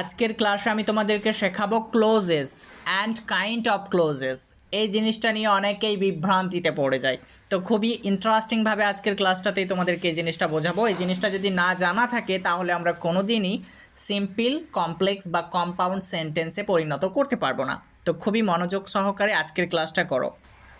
আজকের ক্লাসে আমি তোমাদেরকে শেখাবো clauses and kind of clauses এই জিনিসটা নিয়ে অনেকেই বিভ্রান্তিতে পড়ে যায়। তো খুবই ইন্টারেস্টিংভাবে আজকের ক্লাসটাতেই তোমাদেরকে এই জিনিসটা বোঝাবো। এই জিনিসটা যদি না জানা থাকে, তাহলে আমরা কোনো দিনই সিম্পল কমপ্লেক্স বা কম্পাউন্ড সেন্টেন্সে পরিণত করতে পারব না। তো খুবই মনোযোগ সহকারে আজকের ক্লাসটা করো।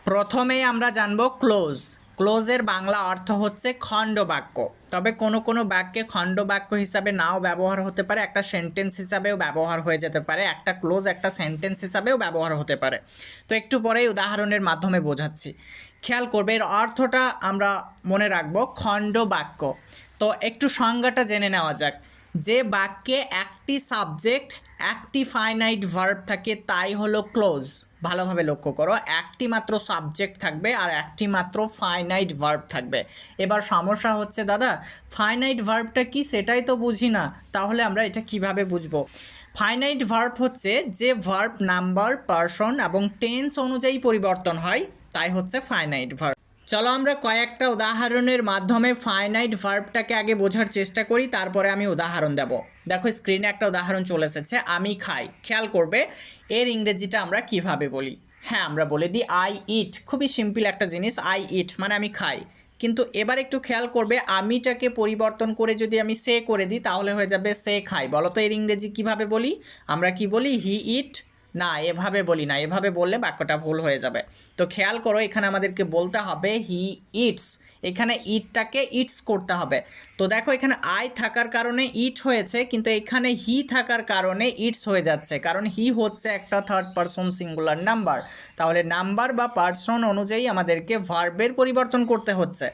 প্রথমেই আমরা জানব ক্লোজ ক্লোজের বাংলা অর্থ হচ্ছে খণ্ড বাক্য তবে কোনো কোনো বাক্যে খণ্ড বাক্য হিসাবে নাও ব্যবহার হতে পারে, একটা সেন্টেন্স হিসাবেও ব্যবহার হয়ে যেতে পারে, একটা ক্লোজ, একটা সেন্টেন্স হিসাবেও ব্যবহার হতে পারে। তো একটু পরেই উদাহরণের মাধ্যমে বোঝাচ্ছি। খেয়াল করবে, এর অর্থটা আমরা মনে রাখব খণ্ড বাক্য তো একটু সংজ্ঞাটা জেনে নেওয়া যাক। যে বাক্যে একটি সাবজেক্ট একটি ফাইনাইট ভার্ব থাকে, তাই হলো ক্লোজ ভালোভাবে লক্ষ্য করো, একটি মাত্র সাবজেক্ট থাকবে আর একটি মাত্র ফাইনাইট ভার্ব থাকবে। এবার সমস্যা হচ্ছে, দাদা ফাইনাইট ভার্বটা কি সেটাই তো বুঝি না, তাহলে আমরা এটা কীভাবে বুঝব? ফাইনাইট ভার্ব হচ্ছে যে ভার্ব নাম্বার পার্সন এবং টেন্স অনুযায়ী পরিবর্তন হয়, তাই হচ্ছে ফাইনাইট ভার্ব চলো আমরা কয়েকটা উদাহরণের মাধ্যমে ফাইনাইট ভার্বটাকে আগে বোঝার চেষ্টা করি, তারপরে আমি উদাহরণ দেব। দেখো স্ক্রিনে একটা উদাহরণ চলে এসেছে, আমি খাই। খেয়াল করবে, এর ইংরেজিটা আমরা কীভাবে বলি? হ্যাঁ আমরা বলে দিই আই ইট খুবই সিম্পল একটা জিনিস আই ইট মানে আমি খাই। কিন্তু এবার একটু খেয়াল করবে, আমিটাকে পরিবর্তন করে যদি আমি সে করে দিই, তাহলে হয়ে যাবে সে খাই বলো তো এর ইংরেজি কীভাবে বলি? আমরা কি বলি? হি ইট না, এভাবে বলি না, এভাবে বললে বাক্যটা ভুল হয়ে যাবে। তো খেয়াল করো, এখানে আমাদেরকে বলতে হবে, হি ইটস। এখানে ইটটাকে ইটস করতে হবে। তো দেখো, এখানে আই থাকার কারণে ইট হয়েছে, কিন্তু এখানে হি থাকার কারণে ইটস হয়ে যাচ্ছে। কারণ হি হচ্ছে একটা থার্ড পারসন সিঙ্গুলার নাম্বার তাহলে নাম্বার বা পার্সন অনুযায়ী আমাদেরকে ভার্বের পরিবর্তন করতে হচ্ছে।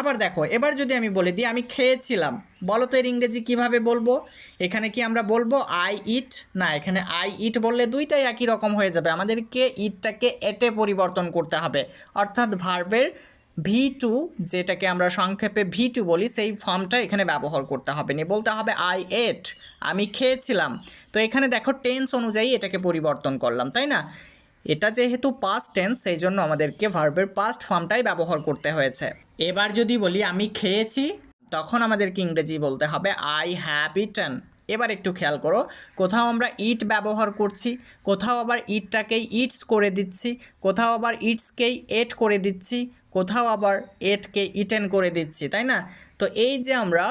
আবার দেখো, এবার যদি আমি বলে দিই, আমি খেয়েছিলাম। বলো তো এর ইংরেজি কীভাবে বলব? এখানে কি আমরা বলব? আই ইট না, এখানে আই ইট বললে দুইটাই একই রকম হয়ে যাবে। আমাদেরকে ইটটাকে এটে পরিবর্তন করতে হবে। অর্থাৎ ভার্বের ভি টু যেটাকে আমরা সংক্ষেপে ভি টু বলি, সেই ফর্মটা এখানে ব্যবহার করতে হবে। নিয়ে বলতে হবে আই এট আমি খেয়েছিলাম। তো এখানে দেখো টেন্স অনুযায়ী এটাকে পরিবর্তন করলাম, তাই না? এটা যেহেতু পাস্ট টেন্স সেই জন্য আমাদেরকে ভার্বের পাস্ট ফর্মটাই ব্যবহার করতে হয়েছে। এবার যদি বলি, আমি খেয়েছি, তখন আমাদেরকে ইংরেজি বলতে হবে আই হ্যাভ ইটেন এবার একটু খেয়াল করো, কোথাও আমরা ইট ব্যবহার করছি, কোথাও আবার ইটটাকেই ইটস করে দিচ্ছি, কোথাও আবার ইটসকেই এট করে দিচ্ছি, কোথাও আবার এটকে ইটেন করে দিচ্ছি, তাই না? তো এই যে আমরা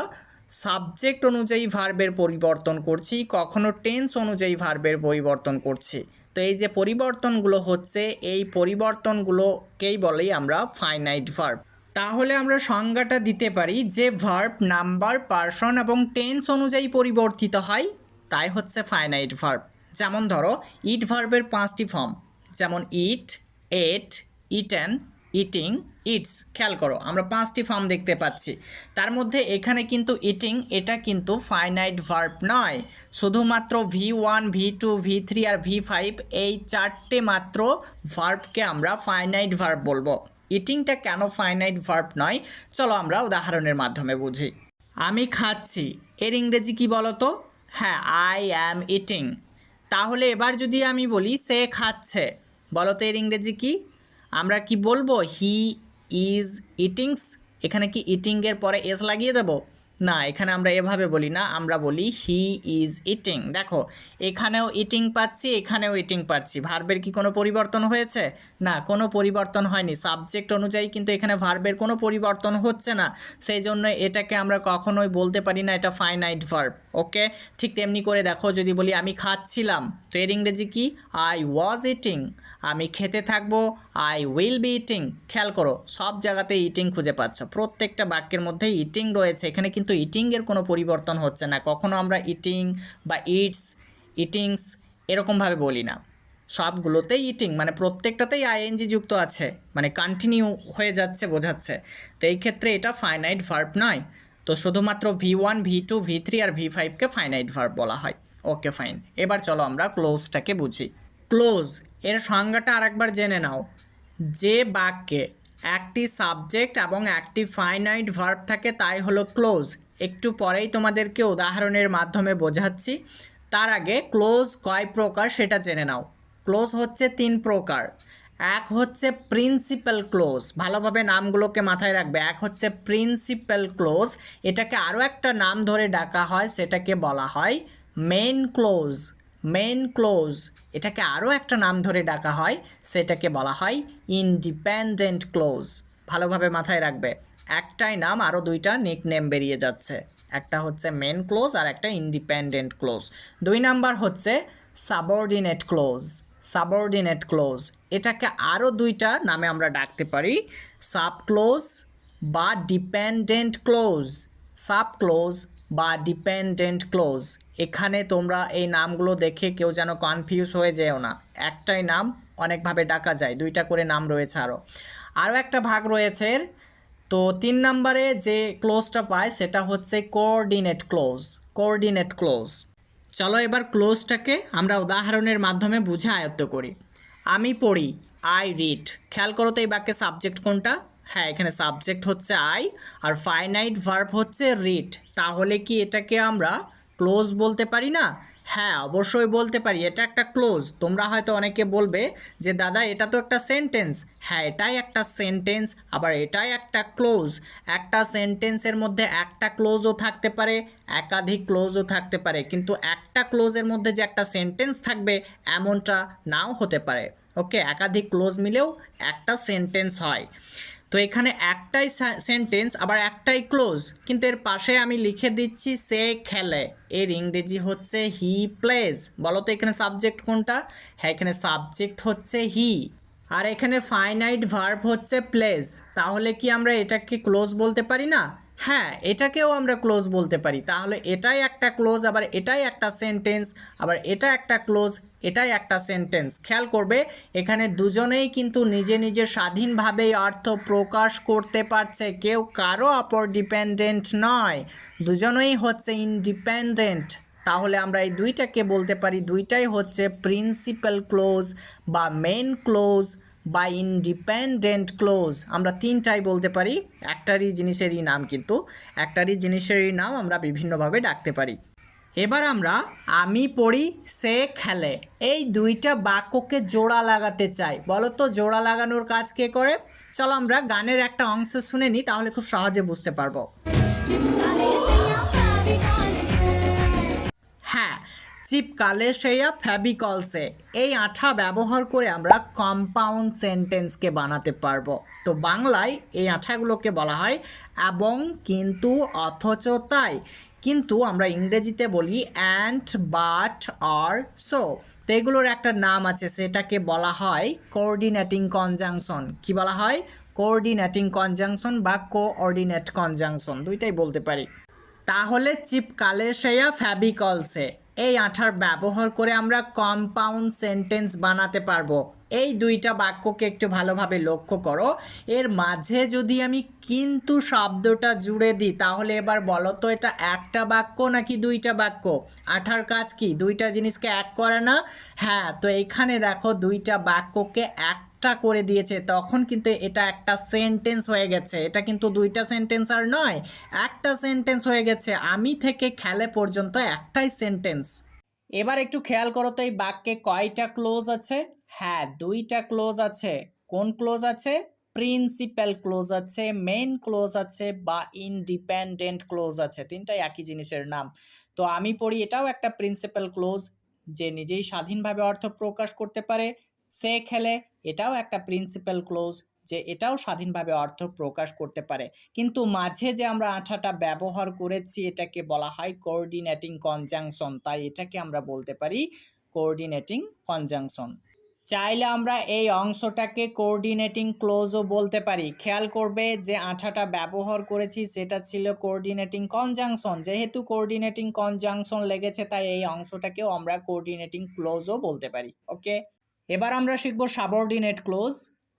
সাবজেক্ট অনুযায়ী ভার্বের পরিবর্তন করছি, কখনো টেন্স অনুযায়ী ভার্বের পরিবর্তন করছি। তো এই যে পরিবর্তনগুলো হচ্ছে, এই পরিবর্তনগুলোকেই বলেই আমরা ফাইনাইট ভার্ব তাহলে আমরা সংজ্ঞাটা দিতে পারি যে ভার্ব নাম্বার পার্সন এবং টেন্স অনুযায়ী পরিবর্তিত হয়, তাই হচ্ছে ফাইনাইট ভার্ব যেমন ধরো ইট ভার্বের পাঁচটি ফর্ম যেমন eat ate eaten eating eats খেয়াল করো, আমরা পাঁচটি ফর্ম দেখতে পাচ্ছি। তার মধ্যে এখানে কিন্তু ইটিং এটা কিন্তু ফাইনাইট ভার্ব নয়। শুধুমাত্র V one V two V three আর ভি ফাইভ এই চারটে মাত্র ভার্বকে আমরা ফাইনাইট ভার্ব বলব। ইটিংটা কেন ফাইনাইট ভার্ব নয়? চলো আমরা উদাহরণের মাধ্যমে বুঝি। আমি খাচ্ছি, এর ইংরেজি কি বলো তো হ্যাঁ আই অ্যাম ইটিং তাহলে এবার যদি আমি বলি, সে খাচ্ছে বলো তো এর ইংরেজি কি? আমরা কি বলব? হি ইজ ইটিংস এখানে কি ইটিংয়ের পরে এস লাগিয়ে দেবো? না, এখানে আমরা এভাবে বলি না, আমরা বলি হি ইজ ইটিং দেখো, এখানেও ইটিং পাচ্ছি, এখানেও ইটিং পাচ্ছি। ভার্বের কি কোনো পরিবর্তন হয়েছে? না, কোনো পরিবর্তন হয়নি। সাবজেক্ট অনুযায়ী কিন্তু এখানে ভার্বের কোনো পরিবর্তন হচ্ছে না। সেই জন্য এটাকে আমরা কখনোই বলতে পারি না, এটা ফাইনাইট ভার্ব ওকে? ঠিক তেমনি করে দেখো, যদি বলি আমি খাচ্ছিলাম, তো এর ইংরেজি কি? আই ওয়াজ ইটিং আমি খেতে থাকব আই উইল বি ইটিং খেয়াল করো, সব জায়গাতে ইটিং খুঁজে পাচ্ছ। প্রত্যেকটা বাক্যের মধ্যে ইটিং রয়েছে। এখানে কিন্তু ইটিংয়ের কোনো পরিবর্তন হচ্ছে না। কখনো আমরা ইটিং বা ইটস ইটিংস এরকমভাবে বলি না। সবগুলোতেই ইটিং মানে প্রত্যেকটাতেই আইএনজি যুক্ত আছে মানে কন্টিনিউ হয়ে যাচ্ছে, বোঝাচ্ছে। তো এই ক্ষেত্রে এটা ফাইনাইট ভার্ব নয়। তো শুধুমাত্র V one V two V three আর ভি ফাইভকে ফাইনাইট ভার্ব বলা হয়। ওকে ফাইন এবার চলো আমরা ক্লোজটাকে বুঝি। ক্লোজ এর সংজ্ঞাটা আরেকবার জেনে নাও। যে বাক্যে একটি সাবজেক্ট এবং একটি ফাইনাইট ভার্ব থাকে, তাই হলো ক্লোজ। একটু পরেই তোমাদেরকে উদাহরণের মাধ্যমে বোঝাচ্ছি। তার আগে ক্লোজ কয় প্রকার সেটা জেনে নাও। ক্লোজ হচ্ছে তিন প্রকার। এক হচ্ছে প্রিন্সিপাল ক্লোজ। ভালোভাবে নামগুলোকে মাথায় রাখবে। এক হচ্ছে প্রিন্সিপাল ক্লোজ। এটাকে আরও একটা নাম ধরে ডাকা হয়, সেটাকে বলা হয় মেন ক্লোজ। মেন ক্লোজ এটাকে আরও একটা নাম ধরে ডাকা হয়, সেটাকে বলা হয় ইনডিপেন্ডেন্ট ক্লোজ ভালোভাবে মাথায় রাখবে, একটাই নাম আরও দুইটা নিক নেম বেরিয়ে যাচ্ছে। একটা হচ্ছে মেন ক্লোজ আর একটা ইনডিপেন্ডেন্ট ক্লোজ দুই নাম্বার হচ্ছে সাবঅর্ডিনেট ক্লোজ সাবঅর্ডিনেট ক্লোজ এটাকে আরও দুইটা নামে আমরা ডাকতে পারি সাব ক্লোজ বা ডিপেন্ডেন্ট ক্লোজ সাব ক্লোজ বা ডিপেন্ডেন্ট ক্লোজ এখানে তোমরা এই নামগুলো দেখে কেউ যেন কনফিউজ হয়ে যেও না। একটাই নাম অনেকভাবে ডাকা যায়, দুইটা করে নাম রয়েছে আরও আরও একটা ভাগ রয়েছে এর। তো তিন নম্বরে যে ক্লোজটা পায় সেটা হচ্ছে কোঅর্ডিনেট ক্লোজ কোঅর্ডিনেট ক্লোজ চলো এবার ক্লোজটাকে আমরা উদাহরণের মাধ্যমে বুঝে আয়ত্ত করি। আমি পড়ি আই রিড খেয়াল করো তো এই বাক্যে সাবজেক্ট কোনটা? হ্যাঁ এখানে সাবজেক্ট হচ্ছে আই আর ফাইনাইট ভার্ব হচ্ছে রিড তাহলে কি এটাকে আমরা ক্লোজ বলতে পারি না? হ্যাঁ অবশ্যই বলতে পারি, এটা একটা ক্লোজ তোমরা হয়তো অনেকে বলবে যে, দাদা, এটা তো একটা সেন্টেন্স হ্যাঁ এটাই একটা সেন্টেন্স আবার এটাই একটা ক্লোজ একটা সেন্টেন্সের মধ্যে একটা ক্লোজও থাকতে পারে, একাধিক ক্লোজও থাকতে পারে, কিন্তু একটা ক্লোজের মধ্যে যে একটা সেন্টেন্স থাকবে, এমনটা নাও হতে পারে। ওকে, একাধিক ক্লোজ মিলেও একটা সেন্টেন্স হয়। তো এখানে একটাই সেন্টেন্স আবার একটাই ক্লোজ কিন্তু এর পাশে আমি লিখে দিচ্ছি, সে খেলে। এর ইংরেজি হচ্ছে, হি প্লেজ। বলো তো এখানে সাবজেক্ট কোনটা? হ্যাঁ এখানে সাবজেক্ট হচ্ছে, হি। আর এখানে ফাইনাইট ভার্ব হচ্ছে, প্লেজ। তাহলে কি আমরা এটাকে ক্লোজ বলতে পারি না? হ্যাঁ এটাকেও আমরা ক্লোজ বলতে পারি। তাহলে এটাই একটা ক্লোজ আবার এটাই একটা সেন্টেন্স আবার এটা একটা ক্লোজ এটাই একটা সেন্টেন্স খেয়াল করবে, এখানে দুজনেই কিন্তু নিজে নিজে স্বাধীনভাবেই অর্থ প্রকাশ করতে পারছে। কেউ কারও অপর ডিপেন্ডেন্ট নয়, দুজনেই হচ্ছে ইনডিপেন্ডেন্ট তাহলে আমরা এই দুইটাকে বলতে পারি, দুইটাই হচ্ছে প্রিন্সিপাল ক্লোজ বা মেন ক্লোজ বা ইনডিপেন্ডেন্ট ক্লোজ আমরা তিনটাই বলতে পারি, একটারই জিনিসেরই নাম কিন্তু, একটারই জিনিসেরই নাম আমরা বিভিন্নভাবে ডাকতে পারি। এবার আমরা আমি পড়ি, সে খেলে। এই দুইটা বাক্যকে জোড়া লাগাতে চাই। বলো তো জোড়া লাগানোর কাজ কে করে? চলো আমরা গানের একটা অংশ শুনে নিই তাহলে খুব সহজে বুঝতে পারব। হ্যাঁ চিপকালে সেইয়া ফ্যাবিকলসে। এই আঠা ব্যবহার করে আমরা কম্পাউন্ড সেন্টেন্সকে বানাতে পারব। তো বাংলায় এই আঠাগুলোকে বলা হয়, এবং কিন্তু অথচ তাই। কিন্তু আমরা ইংরেজিতে বলি অ্যান্ড বাট আর সো তো এগুলোর একটা নাম আছে, সেটাকে বলা হয় কোঅর্ডিনেটিং কনজাংশন কি বলা হয়? কোঅর্ডিনেটিং কনজাংশন বা কোঅর্ডিনেট কনজাংশন দুইটাই বলতে পারি। তাহলে চিপকালে সেয়া ফ্যাবিকলসে এই আঠার ব্যবহার করে আমরা কম্পাউন্ড সেন্টেন্স বানাতে পারব। এই দুইটা বাক্যকে একটু ভালোভাবে লক্ষ্য করো। এর মাঝে যদি আমি কিন্তু শব্দটা জুড়ে দিই, তাহলে এবার বলো তো এটা একটা বাক্য নাকি দুইটা বাক্য? আঠার কাজ কি? দুইটা জিনিসকে এক করে না? হ্যাঁ তো এইখানে দেখো দুইটা বাক্যকে এক একটা করে দিয়েছে, তখন কিন্তু এটা একটা সেন্টেন্স হয়ে গেছে। এটা কিন্তু দুইটা সেন্টেন্স আর নয়, একটা সেন্টেন্স হয়ে গেছে। আমি থেকে খেলে পর্যন্ত একটাই সেন্টেন্স এবার একটু খেয়াল করো তো এই বাক্যে কয়টা ক্লোজ আছে? হ্যাঁ দুইটা ক্লোজ আছে। কোন ক্লোজ আছে? প্রিন্সিপাল ক্লোজ আছে মেন ক্লোজ আছে বা ইনডিপেন্ডেন্ট ক্লোজ আছে। তিনটাই একই জিনিসের নাম। তো আমি পড়ি এটাও একটা প্রিন্সিপাল ক্লোজ যে নিজেই স্বাধীনভাবে অর্থ প্রকাশ করতে পারে, সে খেলে এটাও একটা প্রিন্সিপাল ক্লোজ। যে এটাও স্বাধীনভাবে অর্থ প্রকাশ করতে পারে। কিন্তু মাঝে যে আমরা আঠাটা ব্যবহার করেছি, এটাকে বলা হয় কোঅর্ডিনেটিং কনজাংশন তাই এটাকে আমরা বলতে পারি কোঅর্ডিনেটিং কনজাংশন চাইলে আমরা এই অংশটাকে কোঅর্ডিনেটিং ক্লোজও বলতে পারি। খেয়াল করবে যে আঠাটা ব্যবহার করেছি, সেটা ছিল কোঅর্ডিনেটিং কনজাংশন যেহেতু কোঅর্ডিনেটিং কনজাংশন লেগেছে, তাই এই অংশটাকেও আমরা কোঅর্ডিনেটিং ক্লোজও বলতে পারি। ওকে এবার আমরা শিখব সাবঅর্ডিনেট ক্লোজ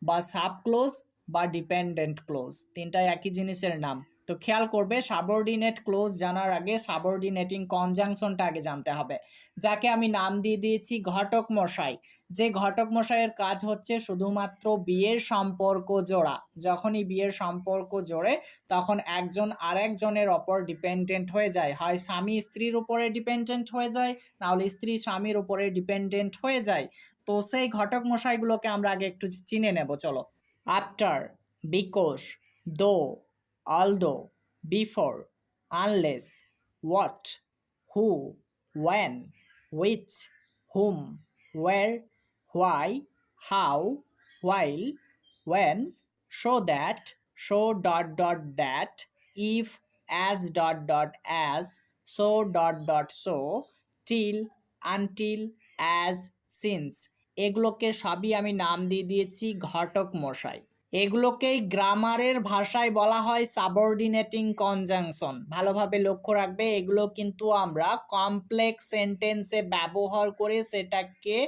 বা সাব ক্লোজ বা ডিপেন্ডেন্ট ক্লোজ। তিনটাই একই জিনিসের নাম। তো খেয়াল করবে সাবঅর্ডিনেট ক্লোজ জানার আগে সাবঅর্ডিনেটিং কনজাংশনটা আগে জানতে হবে। যাকে আমি নাম দিয়ে দিয়েছি ঘটক মশাই। যে ঘটক মশাইয়ের কাজ হচ্ছে শুধুমাত্র বিয়ের সম্পর্ক জোড়া। যখনই বিয়ের সম্পর্ক জোড়ে, তখন একজন আরেকজনের ওপর ডিপেন্ডেন্ট হয়ে যায়। হয় স্বামী স্ত্রীর উপরে ডিপেন্ডেন্ট হয়ে যায় নাহলে স্ত্রী স্বামীর উপরে ডিপেন্ডেন্ট হয়ে যায়। তো সেই ঘটক মশাইগুলোকে আমরা আগে একটু চিনে নেব, চলো। After because though although before unless what who when which whom where why how while when so that so dot dot that if as dot dot as so dot dot so till until as since এগুলোকে সবই আমি নাম দিয়ে দিয়েছি ঘটক মশাই এগুলোকেই গ্রামারের ভাষায় বলা হয় সাবঅর্ডিনেটিং কনজাংশন। ভালোভাবে লক্ষ্য রাখবে, এগুলো কিন্তু আমরা কমপ্লেক্স সেন্টেন্সে ব্যবহার করে সেটাকে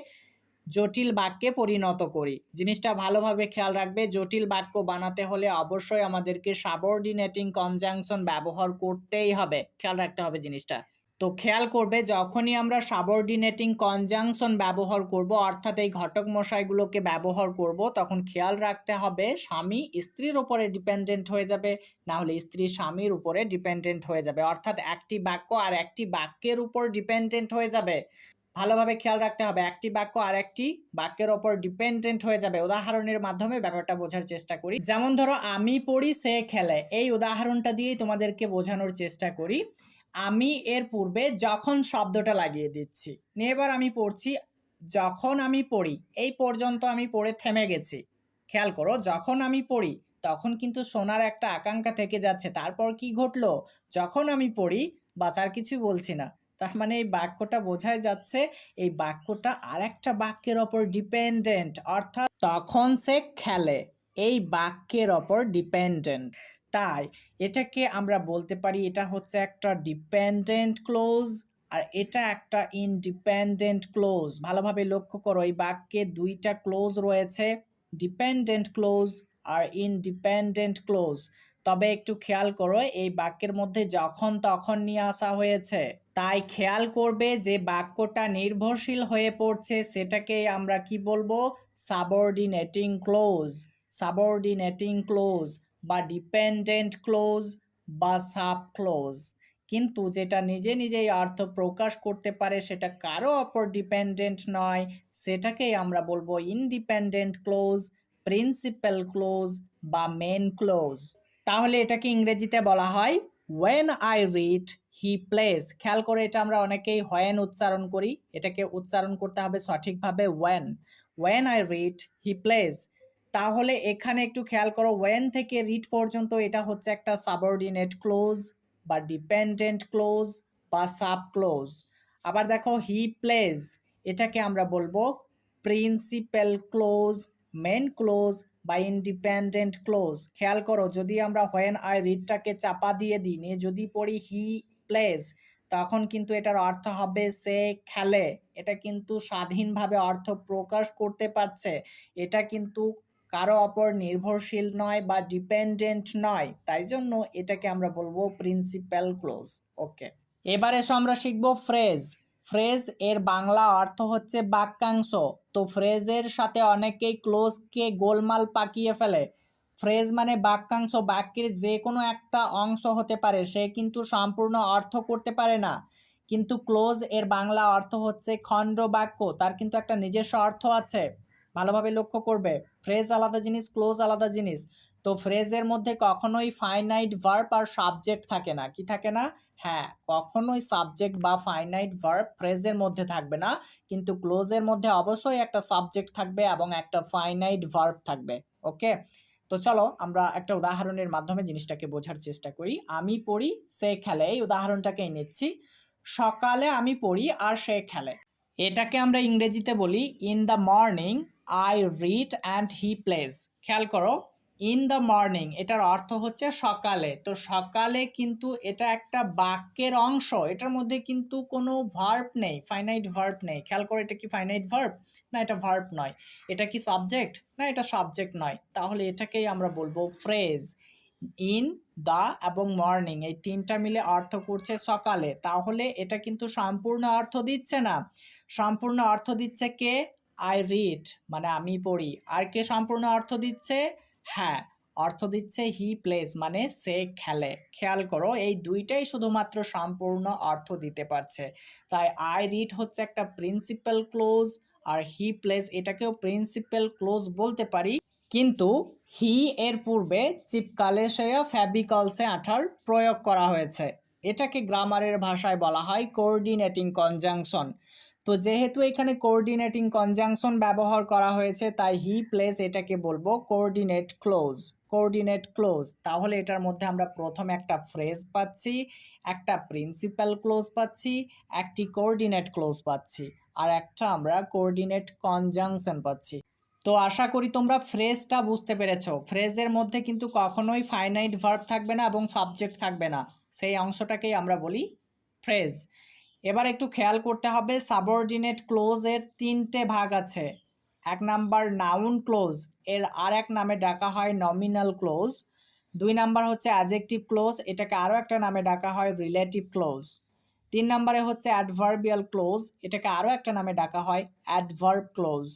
জটিল বাক্যে পরিণত করি। জিনিসটা ভালোভাবে খেয়াল রাখবে, জটিল বাক্য বানাতে হলে অবশ্যই আমাদেরকে সাবঅর্ডিনেটিং কনজাংশন ব্যবহার করতেই হবে। খেয়াল রাখতে হবে জিনিসটা। তো খেয়াল করবে, যখনই আমরা সাবঅর্ডিনেটিং কনজাংশন ব্যবহার করব, অর্থাৎ এই ঘটক মশাইগুলোকে ব্যবহার করব, তখন খেয়াল রাখতে হবে, স্বামী স্ত্রীর উপরে ডিপেন্ডেন্ট হয়ে যাবে না হলে স্ত্রী স্বামীর উপরে ডিপেন্ডেন্ট হয়ে যাবে। অর্থাৎ একটি বাক্য আর একটি বাক্যের উপর ডিপেন্ডেন্ট হয়ে যাবে। ভালোভাবে খেয়াল রাখতে হবে, একটি বাক্য আর একটি বাক্যের ওপর ডিপেন্ডেন্ট হয়ে যাবে। উদাহরণের মাধ্যমে ব্যাপারটা বোঝার চেষ্টা করি। যেমন ধরো, আমি পড়ি, সে খেলে। এই উদাহরণটা দিয়েই তোমাদেরকে বোঝানোর চেষ্টা করি। আমি এর পূর্বে যখন শব্দটা লাগিয়ে দিচ্ছি। নিয়ে এবার আমি পড়ছি, যখন আমি পড়ি। এই পর্যন্ত আমি পড়ে থেমে গেছি। খেয়াল করো, যখন আমি পড়ি, তখন কিন্তু সোনার একটা আকাঙ্ক্ষা থেকে যাচ্ছে। তারপর কি ঘটলো? যখন আমি পড়ি বাস আর কিছু বলছি না। তার মানে এই বাক্যটা বোঝাই যাচ্ছে, এই বাক্যটা আর একটা বাক্যের ওপর ডিপেন্ডেন্ট অর্থাৎ তখন সে খেলে। এই বাক্যের ওপর ডিপেন্ডেন্ট তাই এটাকে আমরা বলতে পারি এটা হচ্ছে একটা ডিপেন্ডেন্ট ক্লোজ আর এটা একটা ইনডিপেন্ডেন্ট ক্লোজ ভালোভাবে লক্ষ্য করো, এই বাক্যে দুইটা ক্লোজ রয়েছে ডিপেন্ডেন্ট ক্লোজ আর ইনডিপেন্ডেন্ট ক্লোজ তবে একটু খেয়াল করো, এই বাক্যের মধ্যে যখন তখন নিয়ে আসা হয়েছে। তাই খেয়াল করবে যে বাক্যটা নির্ভরশীল হয়ে পড়ছে, সেটাকে আমরা কি বলব? সাবঅর্ডিনেটিং ক্লোজ সাবঅর্ডিনেটিং ক্লোজ বা ডিপেন্ডেন্ট ক্লোজ বা সাব ক্লোজ কিন্তু যেটা নিজে নিজেই অর্থ প্রকাশ করতে পারে, সেটা কারও ওপর ডিপেন্ডেন্ট নয়। সেটাকেই আমরা বলব ইনডিপেন্ডেন্ট ক্লোজ প্রিন্সিপাল ক্লোজ বা মেন ক্লোজ তাহলে এটাকে ইংরেজিতে বলা হয় when I read he plays খেয়াল করে এটা আমরা অনেকেই হোয়েন উচ্চারণ করি। এটাকে উচ্চারণ করতে হবে সঠিকভাবে when when I read he plays তাহলে এখানে একটু খেয়াল করো ওয়েন থেকে রিড পর্যন্ত এটা হচ্ছে একটা সাবঅর্ডিনেট ক্লোজ বা ডিপেন্ডেন্ট ক্লোজ বা সাব ক্লোজ আবার দেখো হি প্লেজ এটাকে আমরা বলব প্রিন্সিপাল ক্লোজ মেন ক্লোজ বা ইন্ডিপেন্ডেন্ট ক্লোজ খেয়াল করো, যদি আমরা হোয়েন আই রিডটাকে চাপা দিয়ে দিই, নিয়ে যদি পড়ি হি প্লেস তখন কিন্তু এটার অর্থ হবে সে খেলে। এটা কিন্তু স্বাধীনভাবে অর্থ প্রকাশ করতে পারছে। এটা কিন্তু কারও অপর নির্ভরশীল নয় বা ডিপেন্ডেন্ট নয়। তাই জন্য এটাকে আমরা বলব প্রিন্সিপাল ক্লোজ ওকে এবার এসো আমরা শিখব ফ্রেজ ফ্রেজ এর বাংলা অর্থ হচ্ছে বাক্যাংশ। তো ফ্রেজের সাথে অনেকেই ক্লোজকে গোলমাল পাকিয়ে ফেলে। ফ্রেজ মানে বাক্যাংশ, বাক্যের যে কোনো একটা অংশ হতে পারে। সে কিন্তু সম্পূর্ণ অর্থ করতে পারে না। কিন্তু ক্লোজ এর বাংলা অর্থ হচ্ছে খণ্ড বাক্য তার কিন্তু একটা নিজস্ব অর্থ আছে। ভালোভাবে লক্ষ্য করবে। ফ্রেজ আলাদা জিনিস ক্লোজ আলাদা জিনিস। তো ফ্রেজের মধ্যে কখনোই ফাইনাইট ভার্ব আর সাবজেক্ট থাকে না। কি থাকে না? হ্যাঁ কখনোই সাবজেক্ট বা ফাইনাইট ভার্ব ফ্রেজের মধ্যে থাকবে না। কিন্তু ক্লোজের মধ্যে অবশ্যই একটা সাবজেক্ট থাকবে এবং একটা ফাইনাইট ভার্ব থাকবে। ওকে তো চলো আমরা একটা উদাহরণের মাধ্যমে জিনিসটাকে বোঝার চেষ্টা করি। আমি পড়ি, সে খেলে। এই উদাহরণটাকেই নিচ্ছি। সকালে আমি পড়ি আর সে খেলে। এটাকে আমরা ইংরেজিতে বলি in the morning I read and he plays খেয়াল করো ইন দ্য মর্নিং এটার অর্থ হচ্ছে সকালে। তো সকালে কিন্তু এটা একটা বাক্যের অংশ, এটার মধ্যে কিন্তু কোনো ভার্ব নেই ফাইনাইট ভার্ব নেই। খেয়াল করো, এটা কি ফাইনাইট ভার্ব না, এটা ভার্ব নয়। এটা কি সাবজেক্ট না, এটা সাবজেক্ট নয়। তাহলে এটাকেই আমরা বলব ফ্রেজ ইন দ্য এবং মর্নিং এই তিনটা মিলে অর্থ করছে সকালে। তাহলে এটা কিন্তু সম্পূর্ণ অর্থ দিচ্ছে না। সম্পূর্ণ অর্থ দিচ্ছে কে? আই রিড মানে আমি পড়ি। আর কে সম্পূর্ণ অর্থ দিচ্ছে? হ্যাঁ অর্থ দিচ্ছে হি প্লেস মানে সে খেলে। খেয়াল করো, এই দুইটাই শুধুমাত্র সম্পূর্ণ অর্থ দিতে পারছে। তাই আই রিড হচ্ছে একটা প্রিন্সিপাল ক্লোজ আর হি প্লেস এটাকেও প্রিন্সিপাল ক্লোজ বলতে পারি। কিন্তু হি এর পূর্বে চিপকালেশয়া ফ্যাবিকলসে আঠার প্রয়োগ করা হয়েছে। এটাকে গ্রামারের ভাষায় বলা হয় কোঅর্ডিনেটিং কনজাংশন তো যেহেতু এখানে কোঅর্ডিনেটিং কনজাংশন ব্যবহার করা হয়েছে, তাই হি প্লেস এটাকে বলব কোঅর্ডিনেট ক্লোজ কোঅর্ডিনেট ক্লোজ তাহলে এটার মধ্যে আমরা প্রথম একটা ফ্রেজ পাচ্ছি, একটা প্রিন্সিপাল ক্লোজ পাচ্ছি, একটি কোঅর্ডিনেট ক্লোজ পাচ্ছি, আর একটা আমরা কোঅর্ডিনেট কনজাংশন পাচ্ছি। তো আশা করি তোমরা ফ্রেজটা বুঝতে পেরেছ। ফ্রেজের মধ্যে কিন্তু কখনোই ফাইনাইট ভার্ব থাকবে না এবং সাবজেক্ট থাকবে না। সেই অংশটাকেই আমরা বলি ফ্রেজ এবার একটু খেয়াল করতে হবে সাবঅর্ডিনেট ক্লোজের তিনটে ভাগ আছে। এক নাম্বার নাউন ক্লোজ এর আর এক নামে ডাকা হয় নমিনাল ক্লোজ দুই নাম্বার হচ্ছে অ্যাজেক্টিভ ক্লোজ এটাকে আরও একটা নামে ডাকা হয় রিলেটিভ ক্লোজ তিন নাম্বারে হচ্ছে অ্যাডভার্বিয়াল ক্লোজ এটাকে আরও একটা নামে ডাকা হয় অ্যাডভার্ব ক্লোজ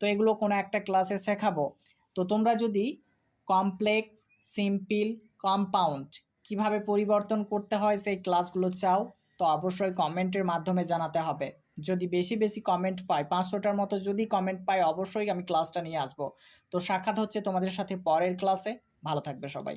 তো এগুলো কোনো একটা ক্লাসে শেখাবো। তো তোমরা যদি কমপ্লেক্স সিম্পল কম্পাউন্ড কীভাবে পরিবর্তন করতে হয় সেই ক্লাসগুলো চাও তো অবশ্যই কমেন্টের মাধ্যমে জানাতে হবে। যদি বেশি বেশি কমেন্ট পাই, পাঁচশোটার মতো যদি কমেন্ট পাই, অবশ্যই আমি ক্লাসটা নিয়ে আসব। তো সাক্ষাৎ হচ্ছে তোমাদের সাথে পরের ক্লাসে ভালো থাকবে সবাই।